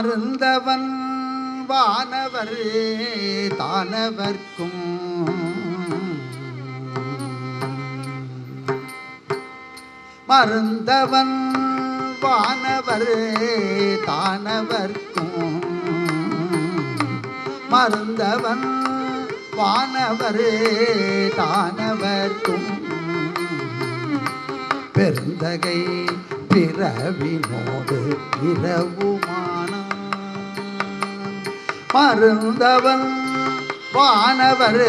மருந்தவன் வானவர் தானவர்க்கும். மருந்தவன் வானவர் தானவர்க்கும். மருந்தவன் வானவர் தானவர்க்கும். பெருந்தகை பிறவினோடு இரவும் மருந்தவன் வானவர்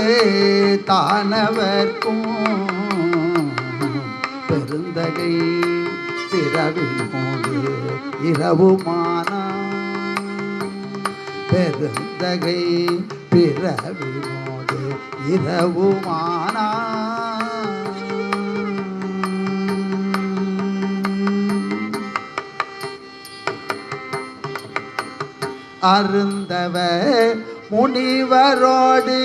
தானவர்க்கும் பெருந்தகை பிறவினோடு இரவுமான. பெருந்தகை பிறவினோடு இரவுமானா அருந்தவ முனிவரோடு.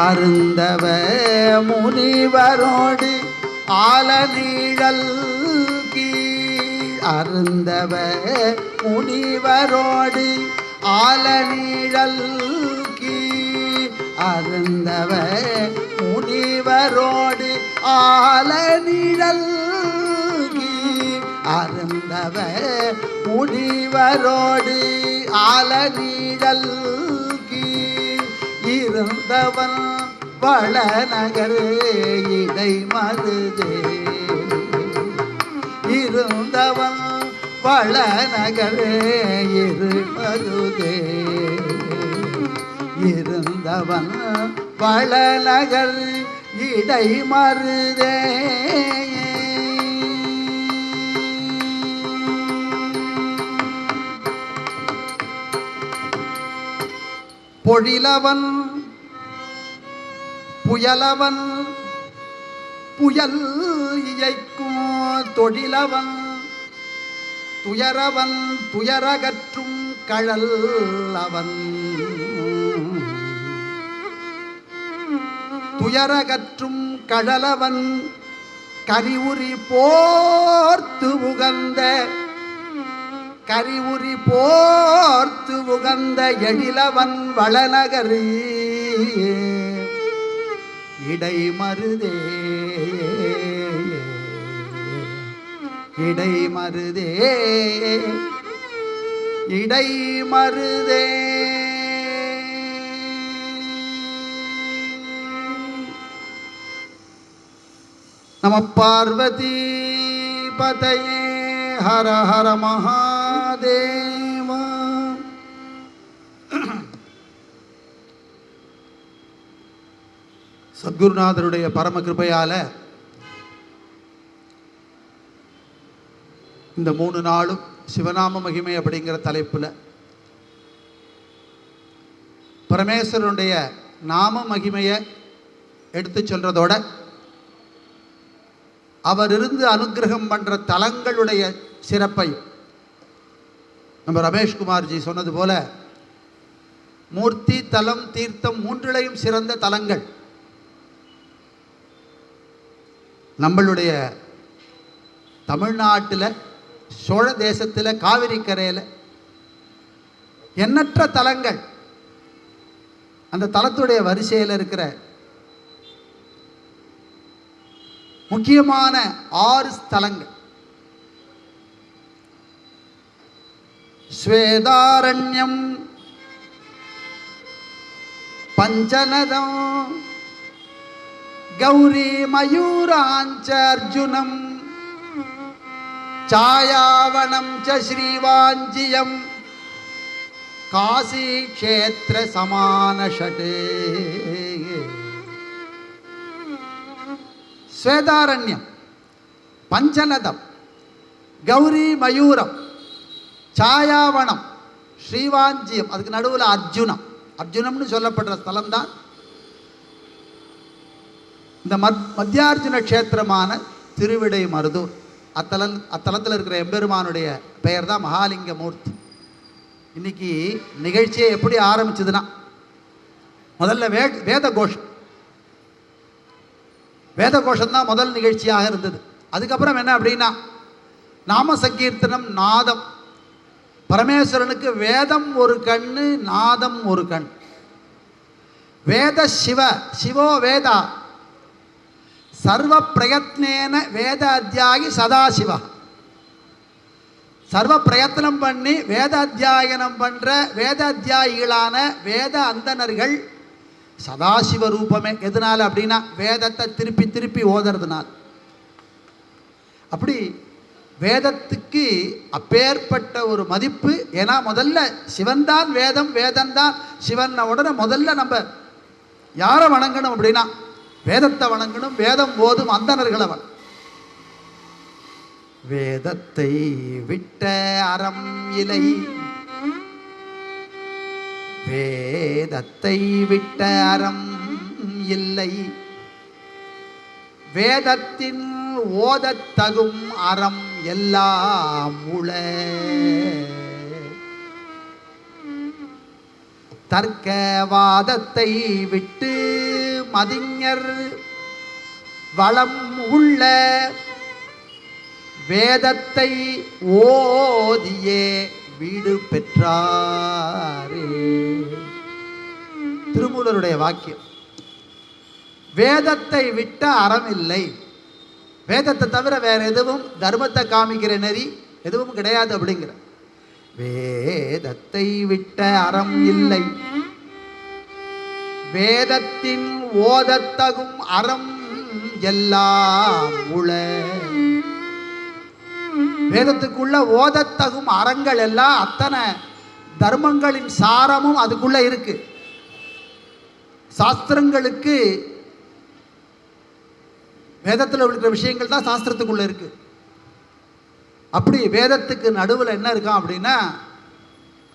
அருந்தவ முனிவரோடு ஆலநீழல் அருந்தவ முனிவரோடு ஆலநீழல் அருந்தவ முனிவரோடு ஆலநிழல் நிழல் அருந்தவ முனிவரோடு ஆலநிழல் கீழ் இருந்தவன் வளநகர் இடை மருதே. இருந்தவன் வளநகரே இரு மருதே. இருந்தவன் வளநகர் இடை மருதே பொழிலவன் புயலவன் புயல் இயக்கும் தொழிலவன் துயரவன் துயரகற்றும் கழல் அவன். துயரகற்றும் கழலவன் கரிவுரி போர்த்து உகந்த கரிவுரி போர்த்து உகந்த எழிலவன் வளநகரி. இடை மருதே இடை மருதே இடை மருதே நம பார்வதி பதையே ஹர ஹர மகாதேவா. சத்குருநாதருடைய பரம கிருபையால இந்த மூணு நாளும் சிவநாம மகிமை அப்படிங்கிற தலைப்புல பரமேஸ்வரனுடைய நாம மகிமையை எடுத்து சொல்றதோட அவர் இருந்து அனுக்கிரகம் பண்ற தலங்களுடைய சிறப்பை. நம்ம ரமேஷ்குமார்ஜி சொன்னது போல மூர்த்தி தலம் தீர்த்தம் மூன்றிலையும் சிறந்த தலங்கள். நம்மளுடைய தமிழ்நாட்டில் சோழ தேசத்தில் காவிரி கரையில் எண்ணற்ற தலங்கள். அந்த தலத்துடைய வரிசையில் இருக்கிற முக்கியமான ஆறு ஸ்தலங்கள். ஸ்வேதாரண்யம் பஞ்சநதம் கௌரி மயூராஞ்ச அர்ஜுனம் சாயாவனம் ச ஸ்ரீவாஞ்சியம் காசி கஷேத்திர சமான ஷடே ஸ்வேதாரண்யம் பஞ்சநதம் கௌரி மயூரம் சாயாவனம் ஸ்ரீவாஞ்சியம். அதுக்கு நடுவில் அர்ஜுனம். அர்ஜுனம்னு சொல்லப்படுற ஸ்தலம் தான் இந்த மத் மத்தியார்ஜுன க்ஷேத்திரமான திருவிடை மருதூர். அத்தலன் அத்தலத்தில் இருக்கிற எம்பெருமானுடைய பெயர் தான் மகாலிங்க மூர்த்தி இன்னைக்கு நிகழ்ச்சியை எப்படி ஆரம்பிச்சதுன்னா முதல்ல வே வேத கோஷம் வேத கோஷம் தான் முதல் நிகழ்ச்சியாக இருந்தது. அதுக்கப்புறம் என்ன அப்படின்னா நாம சங்கீர்த்தனம் நாதம். பரமேஸ்வரனுக்கு வேதம் ஒரு கண்ணு நாதம் ஒரு கண். வேத சிவ சிவோ வேதா. சர்வ பிரயத்னேன வேத அத்தியாயி சதாசிவா. சர்வ பிரயத்தனம் பண்ணி வேத அத்தியாயனம் பண்ணுற வேத அத்தியாயிகளான வேத அந்தனர்கள் சதாசிவ ரூபமே எதனால அப்படின்னா வேதத்தை திருப்பி திருப்பி ஓதுறதுனால். அப்படி வேதத்துக்கு அப்பேற்பட்ட ஒரு மதிப்பு ஏன்னா முதல்ல சிவன் தான் வேதம் வேதம் தான் சிவன் உடனே முதல்ல நம்ம யாரை வணங்கணும் அப்படின்னா வேதத்தை வணங்கணும் வேதம் ஓதும் அந்தணர்களை வண வேதத்தை விட்ட அறம் இலை வேதத்தை விட்ட அறம் இல்லை. வேதத்தின் ஓதத்தகும் அறம் எல்லாம் உள. தர்க்கவாதத்தை விட்டு மதிஞர் வளம் உள்ள வேதத்தை ஓதியே வீடு பெற்றாரே. திருமூலருடைய வாக்கியம். வேதத்தை விட்ட அறம் இல்லை வேதத்தை தவிர வேற எதுவும் தர்மத்தை காமிக்கிற நெறி எதுவும் கிடையாது அப்படிங்கிற. வேதத்தை விட்ட அறம் இல்லை. வேதத்தின் ஓதத்தகும் அறம் எல்லாம் உள வேதத்துக்குள்ள ஓதத்தகும் அறங்கள் எல்லாம் அத்தனை தர்மங்களின் சாரமும் அதுக்குள்ள இருக்கு. சாஸ்திரங்களுக்கு வேதத்தில் இருக்கிற விஷயங்கள் தான் சாஸ்திரத்துக்குள்ள இருக்கு. அப்படி வேதத்துக்கு நடுவில் என்ன இருக்கான் அப்படின்னா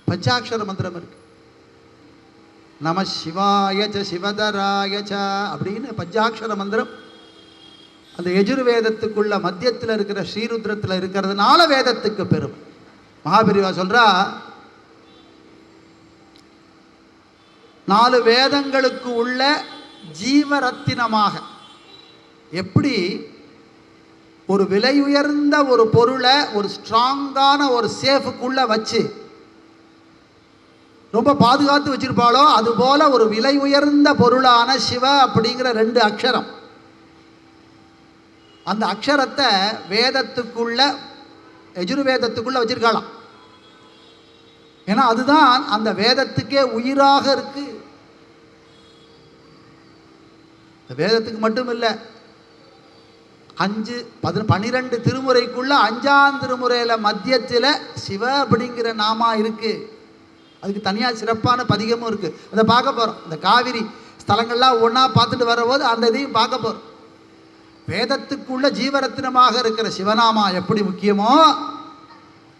பஞ்சாட்சர மந்திரம் இருக்கு. நம சிவாய சிவதராய அப்படின்னு பஞ்சாட்சர மந்திரம் அந்த எஜுர்வேதத்துக்குள்ள மத்தியத்தில் இருக்கிற ஸ்ரீருத்ரத்தில் இருக்கிறதுனால வேதத்துக்கு பெருமை. மகாபிரிவா சொல்றா நாலு வேதங்களுக்கு உள்ள ஜீவரத்தினமாக. எப்படி? ஒரு விலை உயர்ந்த ஒரு பொருளை ஒரு ஸ்ட்ராங்கான ஒரு சேஃபுக்குள்ள வச்சு ரொம்ப பாதுகாத்து வச்சிருப்பாளோ அதுபோல ஒரு விலை உயர்ந்த பொருளான சிவ அப்படிங்கிற ரெண்டு அக்ஷரம். அந்த அக்ஷரத்தை வேதத்துக்குள்ள எஜுர்வேதத்துக்குள்ள வச்சிருக்கலாம். ஏன்னா அதுதான் அந்த வேதத்துக்கே உயிராக இருக்கு. வேதத்துக்கு மட்டும் இல்லை அஞ்சு பதி பன்னிரெண்டு திருமுறைக்குள்ள அஞ்சாம் திருமுறையில் மத்தியத்தில் சிவ அப்படிங்கிற நாமா இருக்கு. அதுக்கு தனியாக சிறப்பான பதிகமும் இருக்கு. அதை பார்க்க போகிறோம் இந்த காவிரி ஸ்தலங்கள்லாம் ஒன்றா பார்த்துட்டு வரபோது அந்த இதையும் பார்க்க போகிறோம் வேதத்துக்குள்ள ஜீவரத்தினமாக இருக்கிற சிவநாமா எப்படி முக்கியமோ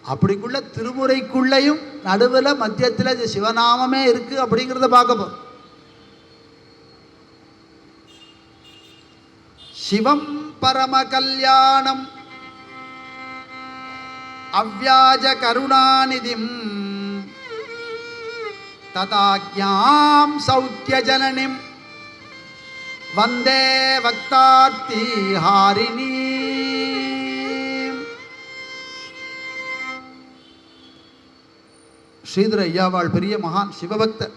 அப்படிக்குள்ள திருமுறைக்குள்ளேயும் நடுவில் மத்தியத்தில் சிவநாமமே இருக்குது அப்படிங்கிறத பார்க்க போகிறோம் சிவம் பரம கல்யாணம் அவ்யாஜ கருணாநிதிம் ததாக்யாம் சௌக்கிய ஜனனிம். வந்தே பக்தார்த்தி ஹாரிணி. ஸ்ரீதர ஐயாவாள் பெரிய மகான் சிவபக்தர்.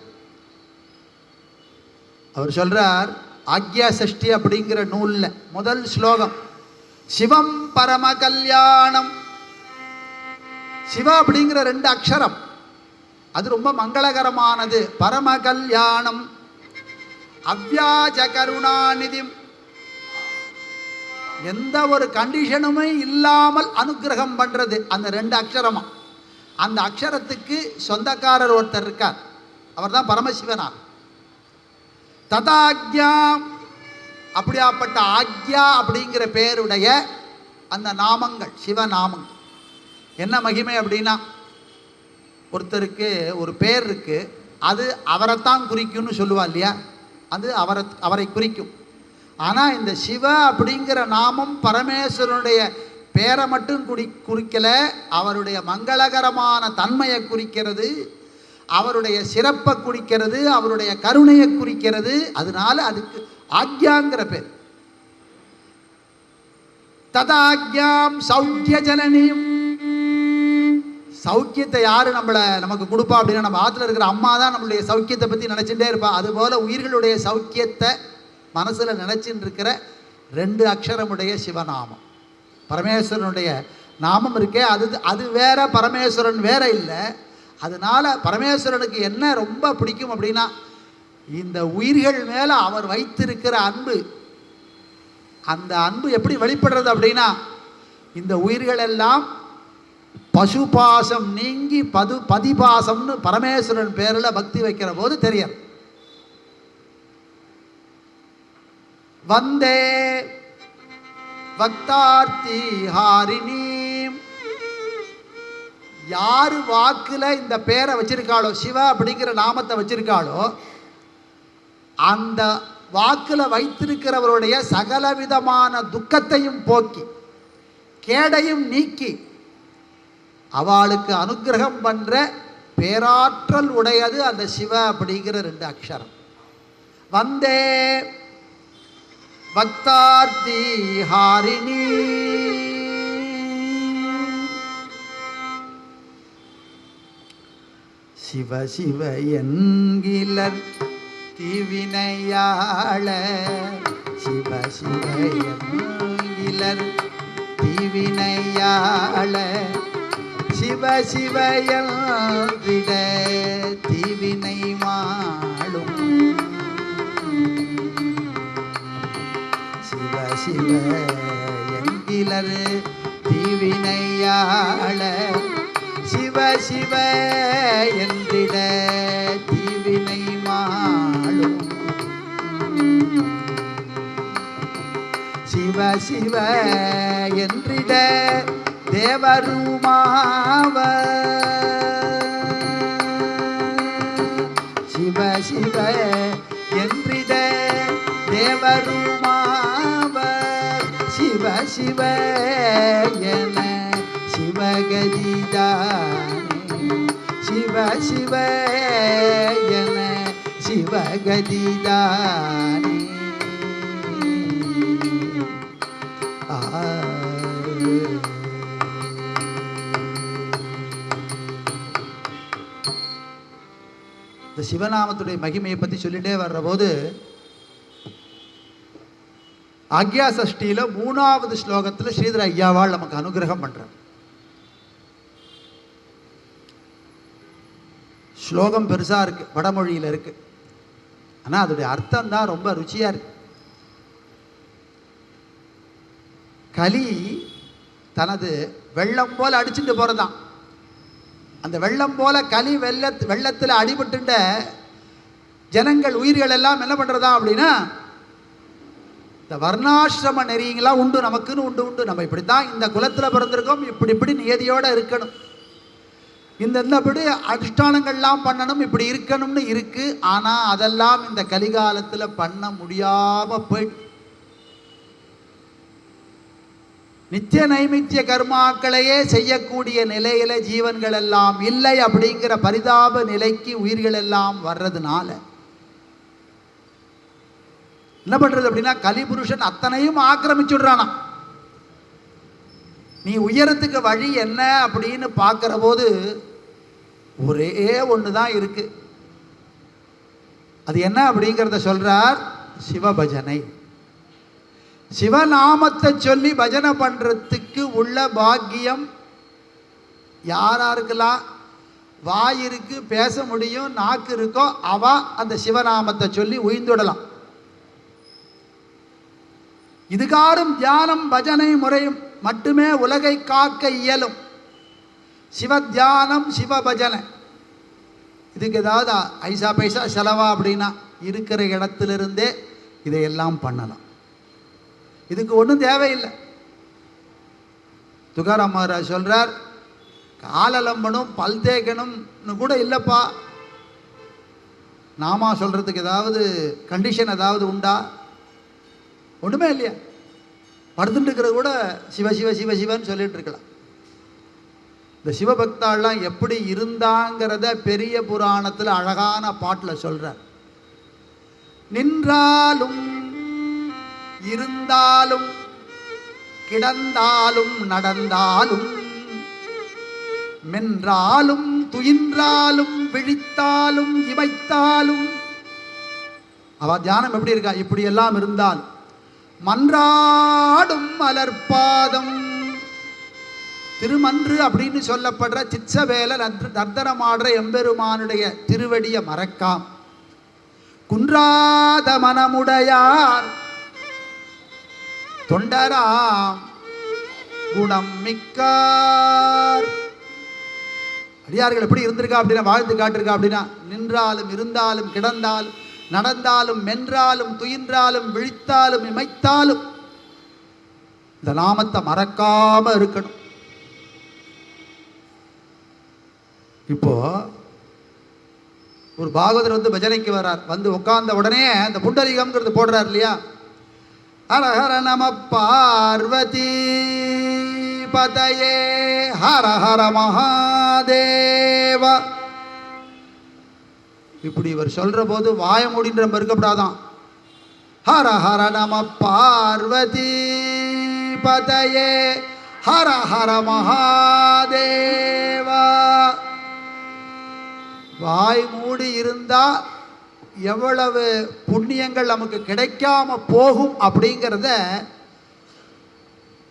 அவர் சொல்றார் ஆக்யா சஷ்டி அப்படிங்கிற நூலில் முதல் ஸ்லோகம் சிவம் பரம கல்யாணம் சிவா அப்படிங்கிற ரெண்டு அக்ஷரம் அது ரொம்ப மங்களகரமானது. பரம கல்யாணம் அவ்யாஜ கருணாநிதி எந்த ஒரு கண்டிஷனுமே இல்லாமல் அனுக்கிரகம் பண்றது அந்த ரெண்டு அக்ஷரமா. அந்த அக்ஷரத்துக்கு சொந்தக்காரர் ஒருத்தர் இருக்கார். அவர் தான் பரமசிவனார். ததாக்யா அப்படியாப்பட்ட ஆக்யா அப்படிங்கிற பெயருடைய அந்த நாமங்கள் சிவநாமங்கள். என்ன மகிமை அப்படின்னா ஒருத்தருக்கு ஒரு பேர் இருக்கு அது அவரைத்தான் குறிக்கும்னு சொல்லுவா இல்லையா? அது அவரை அவரை குறிக்கும். ஆனால் இந்த சிவ அப்படிங்கிற நாமம் பரமேஸ்வரனுடைய பேரை மட்டும் குறி குறிக்கல அவருடைய மங்களகரமான தன்மையை குறிக்கிறது அவருடைய சிறப்பை குறிக்கிறது அவருடைய கருணையை குறிக்கிறது அதனால அதுக்கு ஆக்யாங்கிற பேர். ததாக்யாம் சௌக்கிய ஜனனியும் சௌக்கியத்தை யாரு நம்மளை நமக்கு கொடுப்பா அப்படின்னா நம்ம ஆற்றுல இருக்கிற அம்மா தான் நம்மளுடைய சௌக்கியத்தை பற்றி நினச்சிட்டே இருப்பா. அதுபோல் உயிர்களுடைய சௌக்கியத்தை மனசில் நினச்சின்னு இருக்கிற ரெண்டு அக்ஷரமுடைய சிவநாமம். பரமேஸ்வரனுடைய நாமம் இருக்கே அது அது வேற பரமேஸ்வரன் வேற இல்லை. அதனால பரமேஸ்வரனுக்கு என்ன ரொம்ப பிடிக்கும் அப்படின்னா இந்த உயிர்கள் மேலே அவர் வைத்திருக்கிற அன்பு. அந்த அன்பு எப்படி வெளிப்படுறது அப்படின்னா இந்த உயிர்கள் எல்லாம் பசுபாசம் நீங்கி பது பதிபாசம்னு பரமேஸ்வரன் பேரில் பக்தி வைக்கிற போது தெரியும். வந்தே பக்தார்த்தி ஹாரிணி யார் வாக்கில் இந்த பேரை வச்சிருக்காளோ சிவ அப்படிங்கிற நாமத்தை வச்சிருக்காளோ அந்த வாக்கில் வைத்திருக்கிறவருடைய சகலவிதமான துக்கத்தையும் போக்கி கேடையும் நீக்கி அவளுக்கு அனுக்கிரகம் பண்ற பேராற்றல் உடையது அந்த சிவ அப்படிங்கிற ரெண்டு அக்ஷரம். வந்தே பக்தார்த்தி ஹாரிணி. சிவ சிவ என்கிலர் திவினையாள. சிவ சிவ என்கிலர் திவினையாள. சிவ சிவ என்றிட தீவினை மாளும். சிவ சிவ எங்கிலர் தீவினையாள சிவ சிவ என்றிட தீவினை மாளும். சிவ சிவ என்றிட தேவருமாவ சிவ சிவ என்றிட தேவருமாவ சிவ சிவ என சிவகதிதானே. சிவ சிவ என சிவகதிதானே. சிவநாமத்துடைய மகிமையை பற்றி சொல்லிட்டே வர்ற போது ஆக்யா சஷ்டியில மூணாவது ஸ்லோகத்தில் ஸ்ரீதர ஐயாவால் நமக்கு அனுகிரகம் பண்றார். ஸ்லோகம் பெருசா இருக்கு வடமொழியில் இருக்கு. ஆனா அதோடைய அர்த்தம் தான் ரொம்ப ருச்சியா இருக்கு. கலி தனது வெள்ளம் போல அடிச்சுட்டு போகிறதான் அந்த வெள்ளம் போல களி வெள்ள வெள்ளத்தில் அடிபட்டுண்ட ஜனங்கள் உயிர்கள் எல்லாம் என்ன பண்ணுறதா அப்படின்னா இந்த வர்ணாசிரம நெறிங்களாம் உண்டு நமக்குன்னு உண்டு உண்டு. நம்ம இப்படி தான் இந்த குலத்தில் பிறந்திருக்கோம் இப்படி இப்படி நியதியோடு இருக்கணும். இந்த இந்தபடி அனுஷ்டானங்கள்லாம் பண்ணணும் இப்படி இருக்கணும்னு இருக்குது ஆனால் அதெல்லாம் இந்த கலிகாலத்தில் பண்ண முடியாமல் போயிட்டு நித்திய நைமித்திய கர்மாக்களையே செய்யக்கூடிய நிலையில ஜீவன்கள் எல்லாம் இல்லை அப்படிங்கிற பரிதாப நிலைக்கு உயிர்கள் எல்லாம் வர்றதுனால. என்ன பண்றது அப்படின்னா கலிபுருஷன் அத்தனையும் ஆக்கிரமிச்சுடுறானா. நீ உயரத்துக்கு வழி என்ன அப்படின்னு பார்க்கிற போது ஒரே ஒன்று தான் இருக்கு. அது என்ன அப்படிங்கிறத சொல்றார் சிவபஜனை. சிவநாமத்தை சொல்லி பஜனை பண்ணுறதுக்கு உள்ள பாக்கியம் யாராருக்கெல்லாம் வாய் இருக்கு பேச முடியும் நாக்கு இருக்கோ அவ அந்த சிவநாமத்தை சொல்லி உயிர்ந்துடலாம் இதுகாரும் தியானம் பஜனை முறை மட்டுமே உலகை காக்க இயலும். சிவ தியானம் சிவ பஜனை இதுக்கு ஏதாவது ஐசா பைசா செலவா அப்படின்னா இருக்கிற இடத்திலிருந்தே இதையெல்லாம் பண்ணலாம். இதுக்கு ஒன்றும் தேவையில்லை. துகாராம் மகாராஜ் சொல்கிறார் காலலம்பனும் பல் கூட இல்லைப்பா. நாமா சொல்றதுக்கு ஏதாவது கண்டிஷன் ஏதாவது உண்டா? ஒன்றுமே இல்லையா. படுத்துட்டு இருக்கிறது கூட சிவ சிவ சிவ சிவன்னு சொல்லிட்டு இருக்கலாம். இந்த சிவபக்தாலாம் எப்படி இருந்தாங்கிறத பெரிய புராணத்தில் அழகான பாட்டில் சொல்கிறார் நின்றாலும் இருந்தாலும் கிடந்தாலும் நடந்தாலும் மென்றாலும் துயின்றாலும் விழித்தாலும் இமைத்தாலும் அவ தியானம் எப்படி இருக்கா? இப்படி எல்லாம் இருந்தால் மன்றாடும் மலர்பாதம் திருமன்று அப்படின்னு சொல்லப்படுற சிச்சவேல நர்த்த- நர்த்தனமாடுற எம்பெருமானுடைய திருவடியை மறக்காம். குன்றாத மனமுடையார் தொண்டராம் குணம் மிக்கார். அடியார்கள் எப்படி இருந்திருக்கா அப்படின்னா வாழ்ந்து காட்டிருக்கா அப்படின்னா நின்றாலும் இருந்தாலும் கிடந்தாலும் நடந்தாலும் மென்றாலும் துயின்றாலும் விழித்தாலும் இமைத்தாலும் இந்த நாமத்தை மறக்காம இருக்கணும். இப்போ ஒரு பாகவதர் வந்து பஜனைக்கு வர்றார். வந்து உட்கார்ந்த உடனே அந்த புண்டரீகம்ங்கிறது போடுறார் இல்லையா? ஹர ஹர நம பார்வதி பதயே. ஹர ஹர மகாதேவ. இப்படி இவர் சொல்கிற போது வாய மூடின்ற நம்ம ஹர ஹர நம பார்வதி பதயே. ஹர ஹர மகாதேவா. வாய் மூடி இருந்தால் எவ்வளவு புண்ணியங்கள் நமக்கு கிடைக்காம போகும் அப்படிங்கிறத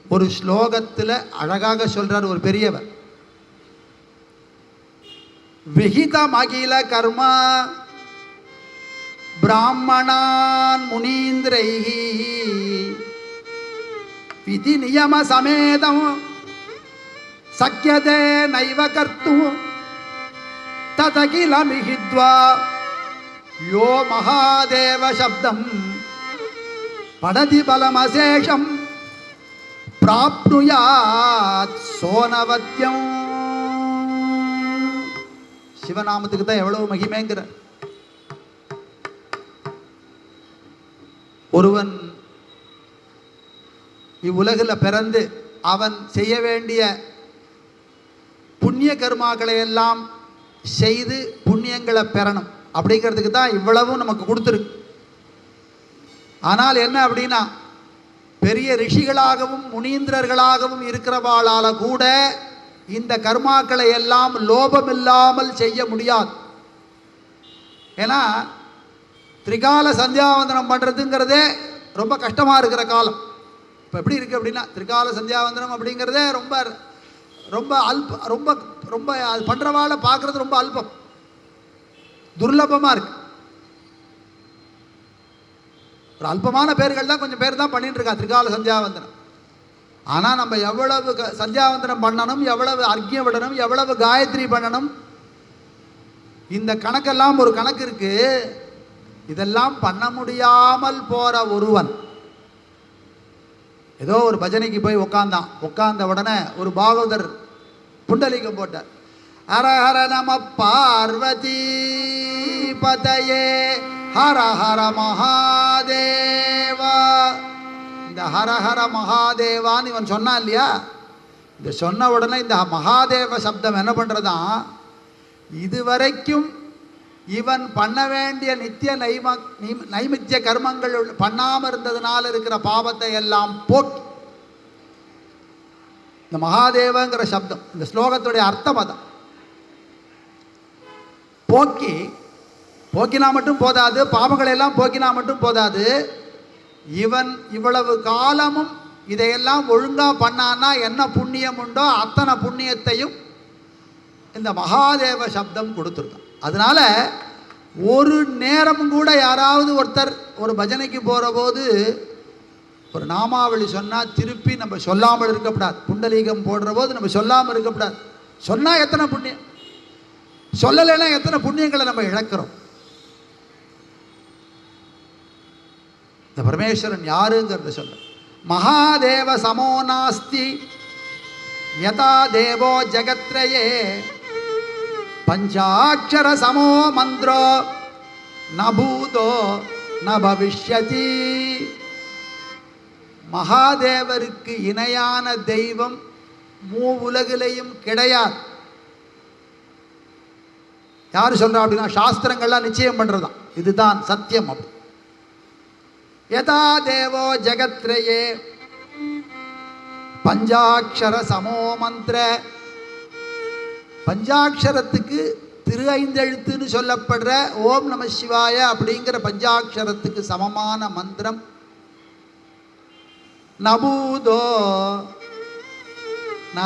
ஒரு ஸ்லோகத்தில் அழகாக சொல்றார் ஒரு பெரியவர். விகிதம் அகில கர்ம பிராமணான் முனீந்திரை விதி நியம சமேதம் சக்கியதே நைவ கர்த்தும் ததகிலமிகித்வா யோ மகாதேவ சப்தம். படதி பலமசேஷம் பிராப்னுயாத் சோனவத்தியம் சிவநாமத்துக்கு தான் எவ்வளவு மகிமைங்கிற. ஒருவன் இவ்வுலகில் பிறந்து அவன் செய்ய வேண்டிய புண்ணிய கர்மாக்களை எல்லாம் செய்து புண்ணியங்களை பெறணும். அப்படிங்கிறதுக்கு தான் இவ்வளவும் நமக்கு கொடுத்துருக்கு. ஆனால் என்ன அப்படின்னா பெரிய ரிஷிகளாகவும் முனீந்திரர்களாகவும் இருக்கிறவாளால் கூட இந்த கர்மாக்களை எல்லாம் லோபமில்லாமல் செய்ய முடியாது. ஏன்னா திரிகால சந்தியாவந்தனம் பண்ணுறதுங்கிறதே ரொம்ப கஷ்டமாக இருக்கிற காலம். இப்போ எப்படி இருக்குது அப்படின்னா திரிகால சந்தியாவந்தனம் அப்படிங்கிறதே ரொம்ப ரொம்ப அல்ப ரொம்ப ரொம்ப அது பண்ணுறவாளை பார்க்குறது ரொம்ப அல்பம். துர்லபமாக இருக்கு. ஒரு அல்பமான பேர்கள் தான் கொஞ்சம் பேர் தான் பண்ணிட்டு இருக்கா திரிகால சந்தியாவந்தனம். ஆனால் நம்ம எவ்வளவு சந்தியாவந்தனம் பண்ணணும் எவ்வளவு அர்க்கியம் விடணும் எவ்வளவு காயத்ரி பண்ணணும்? இந்த கணக்கெல்லாம் ஒரு கணக்கு இருக்கு. இதெல்லாம் பண்ண முடியாமல் போற ஒருவன். ஏதோ ஒரு பஜனைக்கு போய் உட்காந்தான் உட்கார்ந்த உடனே ஒரு பாகவதர் புண்டலிங்கம் போட்டார். ஹர ஹர நம பார்வதி. பதயே ஹர ஹர மகாதேவா. இந்த ஹர ஹர மகாதேவான்னு இவன் சொன்னான் இல்லையா? இந்த சொன்ன உடனே இந்த மகாதேவ சப்தம் என்ன பண்ணுறதான் இதுவரைக்கும் இவன் பண்ண வேண்டிய நித்திய நைம நைமித்திய கர்மங்கள் பண்ணாமல் இருந்ததுனால இருக்கிற பாவத்தை எல்லாம் போக்கி இந்த மகாதேவங்கிற சப்தம் இந்த ஸ்லோகத்துடைய அர்த்தம் அதான். போக்கி போக்கினா மட்டும் போதாது பாவங்களை எல்லாம் போக்கினா மட்டும் போதாது. இவன் இவ்வளவு காலமும் இதையெல்லாம் ஒழுங்காக பண்ணான்னா என்ன புண்ணியம் உண்டோ அத்தனை புண்ணியத்தையும் இந்த மகாதேவ சப்தம் கொடுத்துருக்கான். அதனால ஒரு நேரம் கூட யாராவது ஒருத்தர் ஒரு பஜனைக்கு போகிற போது ஒரு நாமாவளி சொன்னால் திருப்பி நம்ம சொல்லாமல் இருக்கக்கூடாது. புண்டலீகம் போடுற போது நம்ம சொல்லாமல் இருக்கக்கூடாது. சொன்னால் எத்தனை புண்ணியம்? சொல்லலைன்னா எத்தனை புண்ணியங்களை நம்ம இழக்கிறோம்? இந்த பரமேஸ்வரன் யாருங்கிறத சொல்ல மகாதேவ சமோ நாஸ்தி யதா தேவோ ஜகத்ரயே பஞ்சாட்சர சமோ மந்திரோ நபூதோ ந பவிஷதி மகாதேவருக்கு இணையான தெய்வம் மூ உலகிலையும் கிடையாது. யார் சொல்கிறா அப்படின்னா சாஸ்திரங்கள்லாம் நிச்சயம் பண்றதுதான். இதுதான் சத்தியம் அப்படி. யதா தேவோ ஜெகத்ரயே பஞ்சாட்சர சமோ மந்திர பஞ்சாட்சரத்துக்கு திரு ஐந்தெழுத்துன்னு சொல்லப்படுற ஓம் நம சிவாய அப்படிங்கிற பஞ்சாட்சரத்துக்கு சமமான மந்திரம். நபூதோ ந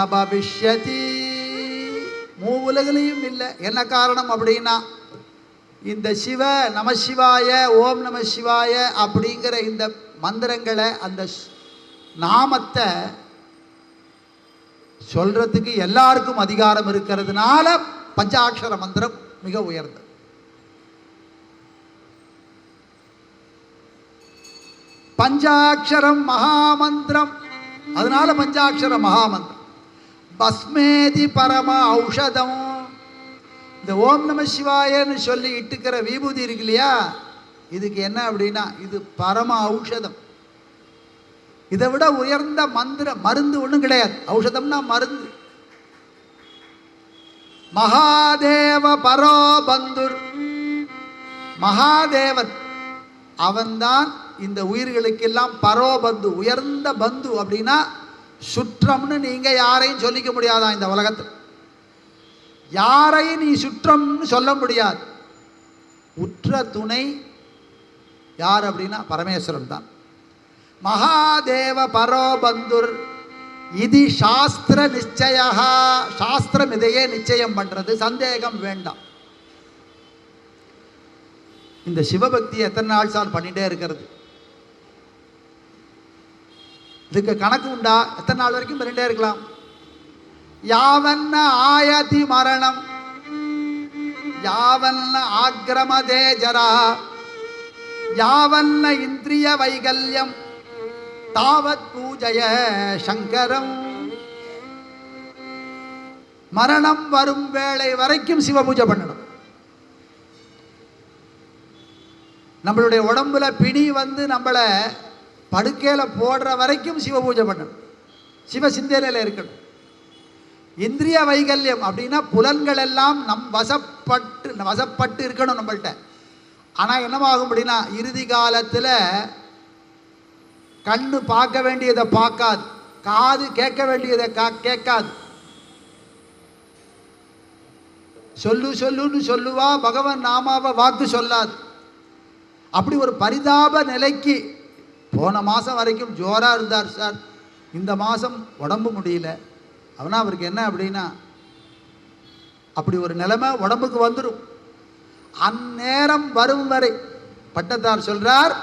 மூ உலகிலையும் இல்லை. என்ன காரணம் அப்படின்னா இந்த சிவ நமசிவாய ஓம் நம சிவாய அப்படிங்கிற இந்த மந்திரங்களை அந்த நாமத்தை சொல்றதுக்கு எல்லாருக்கும் அதிகாரம் இருக்கிறதுனால பஞ்சாட்சர மந்திரம் மிக உயர்ந்தது. பஞ்சாட்சரம் மகாமந்திரம். அதனால பஞ்சாட்சர மகாமந்திரம். பஸ்மேதி பரம ஔஷதம். இந்த ஓம் நம சிவாயன்னு சொல்லி இட்டுக்கிற விபூதி இருக்கு இல்லையா? இதுக்கு என்ன அப்படின்னா இது பரம ஔஷதம். இதை விட உயர்ந்த மந்திர மருந்து ஒன்றும் கிடையாது. ஔஷதம்னா மருந்து. மகாதேவ பரோ பந்துர். மகாதேவன். அவன்தான் இந்த உயிர்களுக்கெல்லாம் பரோபந்து உயர்ந்த பந்து அப்படின்னா சுற்றம்னு நீங்க யாரையும் சொல்லிக்க முடியாதான் இந்த உலகத்தில்? யாரையும் நீ சுற்றம்னு சொல்ல முடியாது. உற்ற துணை யார் அப்படின்னா பரமேஸ்வரன் தான். மகாதேவ பரோபந்துர் இது சாஸ்திர நிச்சயா சாஸ்திரம் இதையே நிச்சயம் பண்ணுறது சந்தேகம் வேண்டாம். இந்த சிவபக்தி எத்தனை நாள் சார் பண்ணிகிட்டே இருக்கிறது? இதுக்கு கணக்கு உண்டா? எத்தனை நாள் வரைக்கும் பண்ணிகிட்டே இருக்கலாம். யாவன்ன ஆயதி மரணம்? யாவன்ன ஆக்ரமதேஜரா? யாவன்ன இந்திரிய வைகல்யம்? தாவத் பூஜய சங்கரம். மரணம் வரும் வேளை வரைக்கும் சிவ பூஜை பண்ணணும். நம்மளுடைய உடம்புல பிணி வந்து நம்மளை படுக்கையில் போடுற வரைக்கும் சிவ பூஜை பண்ணணும். சிவ சிந்தனையில் இருக்கணும். இந்திரிய வைகல்யம் அப்படின்னா புலன்கள் எல்லாம் நம் வசப்பட்டு வசப்பட்டு இருக்கணும் நம்மள்கிட்ட ஆனால் என்னவாகும் அப்படின்னா இறுதி காலத்தில் கண்ணு பார்க்க வேண்டியதை பார்க்காது. காது கேட்க வேண்டியதை கா கேட்காது. சொல்லு சொல்லுன்னு சொல்லுவா பகவான் நாமாவை வாக்கு சொல்லாது. அப்படி ஒரு பரிதாப நிலைக்கு போன மாதம் வரைக்கும் ஜோராக இருந்தார் சார். இந்த மாதம் உடம்பு முடியல. அவனா அவருக்கு என்ன அப்படின்னா அப்படி ஒரு நிலைமை உடம்புக்கு வந்துடும் அந்நேரம் வரும் வரை பட்டத்தார் சொல்றார்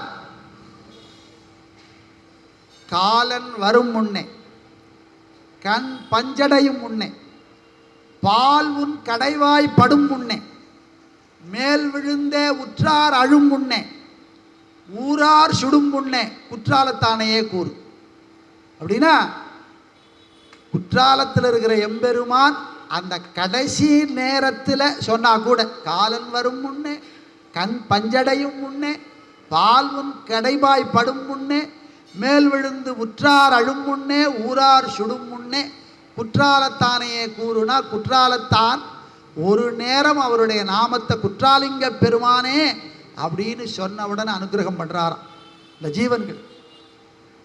காலன் வரும் முன்னே கண் பஞ்சடையும் முன்னே பால் உன் கடைவாய் படும் முன்னே மேல் விழுந்தே உற்றார் அழும் முன்னே ஊரார் சுடும் முன்னே குற்றாலத்தானையே கூறு. அப்படின்னா குற்றாலத்தில் இருக்கிற எம்பெருமான் அந்த கடைசி நேரத்தில் சொன்னா கூட காலன் வரும் முன்னே கண் பஞ்சடையும் முன்னே பால் உன் கடைபாய் படும் முன்னே மேல் விழுந்து உற்றார் அழும் முன்னே ஊரார் சுடும் முன்னே குற்றாலத்தானையே கூறுனா குற்றாலத்தான் ஒரு நேரம் அவருடைய நாமத்தை குற்றாலிங்க பெருமானே அப்படின்னு சொன்னவுடன் அனுகிரகம் பண்றாராம். இந்த ஜீவன்கள்.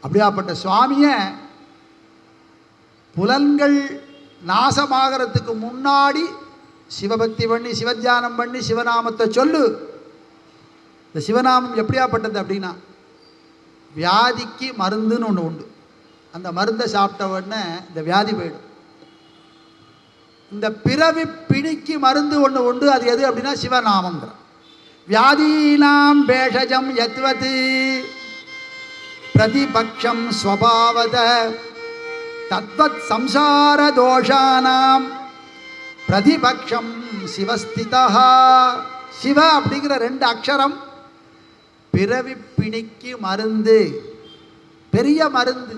அப்படியாப்பட்ட சுவாமியை புலன்கள் நாசமாகறதுக்கு முன்னாடி சிவபக்தி பண்ணி சிவத்தியானம் பண்ணி சிவநாமத்தை சொல்லு. இந்த சிவநாமம் எப்படியாப்பட்டது அப்படின்னா வியாதிக்கு மருந்துன்னு ஒன்று உண்டு. அந்த மருந்தை சாப்பிட்ட உடனே இந்த வியாதி போயிடும். இந்த பிறவி பிணிக்கு மருந்து ஒன்று உண்டு. அது எது அப்படின்னா சிவநாமங்கிற வியாதீனாம் பேஷஜம் எத்வது பிரதிபக்ஷம் ஸ்வபாவத தத்வத் சம்சார தோஷானாம் பிரதிபக்ஷம் சிவஸ்திதா சிவ அப்படிங்கிற ரெண்டு அக்ஷரம் பிறவி பிணிக்கு மருந்து பெரிய மருந்து.